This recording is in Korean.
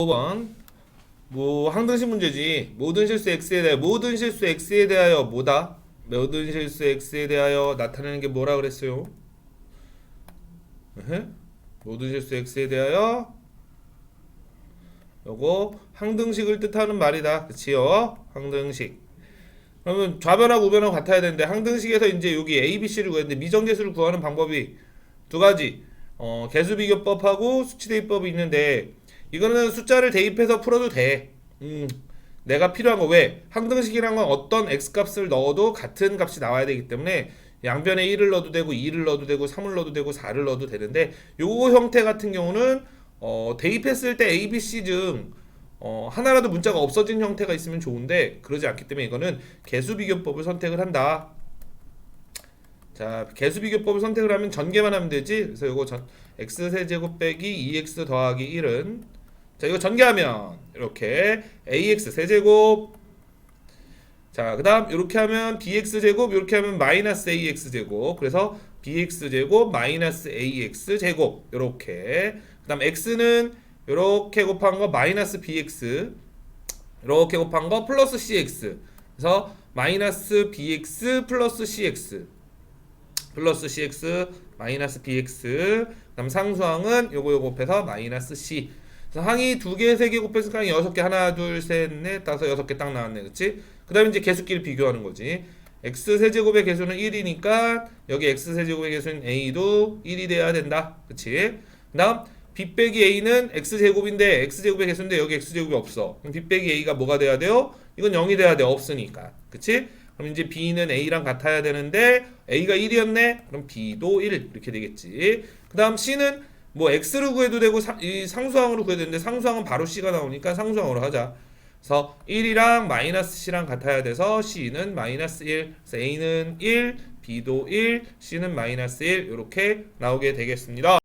5번 뭐 항등식 문제지 모든 실수 x에 대하여 모든 실수 x에 대하여 뭐다? 모든 실수 x에 대하여 나타내는 게 뭐라 그랬어요? 모든 실수 x에 대하여 요거 항등식을 뜻하는 말이다. 그치요? 항등식. 그러면 좌변하고 우변하고 같아야 되는데 항등식에서 이제 여기 a, b, c를 구했는데 미정계수를 구하는 방법이 두 가지. 어, 개수 비교법하고 수치 대입법이 있는데 이거는 숫자를 대입해서 풀어도 돼. 음, 내가 필요한 거 왜? 항등식이란 건 어떤 x 값을 넣어도 같은 값이 나와야 되기 때문에 양변에 1을 넣어도 되고 2를 넣어도 되고 3을 넣어도 되고 4를 넣어도 되는데 요 형태 같은 경우는 어, 대입했을 때 A, B, C 중 어, 하나라도 문자가 없어진 형태가 있으면 좋은데 그러지 않기 때문에 이거는 개수 비교법을 선택을 한다. 자, 개수 비교법을 선택을 하면 전개만 하면 되지. 그래서 전 x 세제곱 빼기 2x 더하기 1은 자, 이거 전개하면 이렇게 ax 세제곱 자, 그 다음 이렇게 하면 bx 제곱 이렇게 하면 마이너스 ax 제곱. 그래서 bx 제곱 마이너스 ax 제곱 이렇게. 그 다음 x는 이렇게 곱한 거 마이너스 bx 이렇게 곱한 거 플러스 cx. 그래서 마이너스 bx 플러스 cx 플러스 cx 마이너스 bx 그다음 상수항은 요거 요거 곱해서 마이너스 c 그래서 항이 두 개, 세 개 곱해서 항이 여섯 개 하나, 둘, 셋, 넷, 다섯, 여섯 개 딱 나왔네, 그렇지? 그다음에 이제 개수끼리 비교하는 거지. x 세제곱의 개수는 1이니까 여기 x 세제곱의 개수는 a도 1이 돼야 된다, 그렇지? 그다음 b 빼기 a는 x 제곱인데 x 제곱의 개수인데 여기 x 제곱이 없어. 그럼 b 빼기 a가 뭐가 돼야 돼요? 이건 0이 돼야 돼, 없으니까, 그렇지? 그럼 이제 b는 a랑 같아야 되는데 a가 1이었네. 그럼 b도 1 이렇게 되겠지. 그다음 c는 뭐 x로 구해도 되고 상수항으로 구해도 되는데 상수항은 바로 c가 나오니까 상수항으로 하자. 그래서 1이랑 마이너스 c랑 같아야 돼서 c는 마이너스 1. 그래서 a는 1, b도 1, c는 마이너스 1 이렇게 나오게 되겠습니다.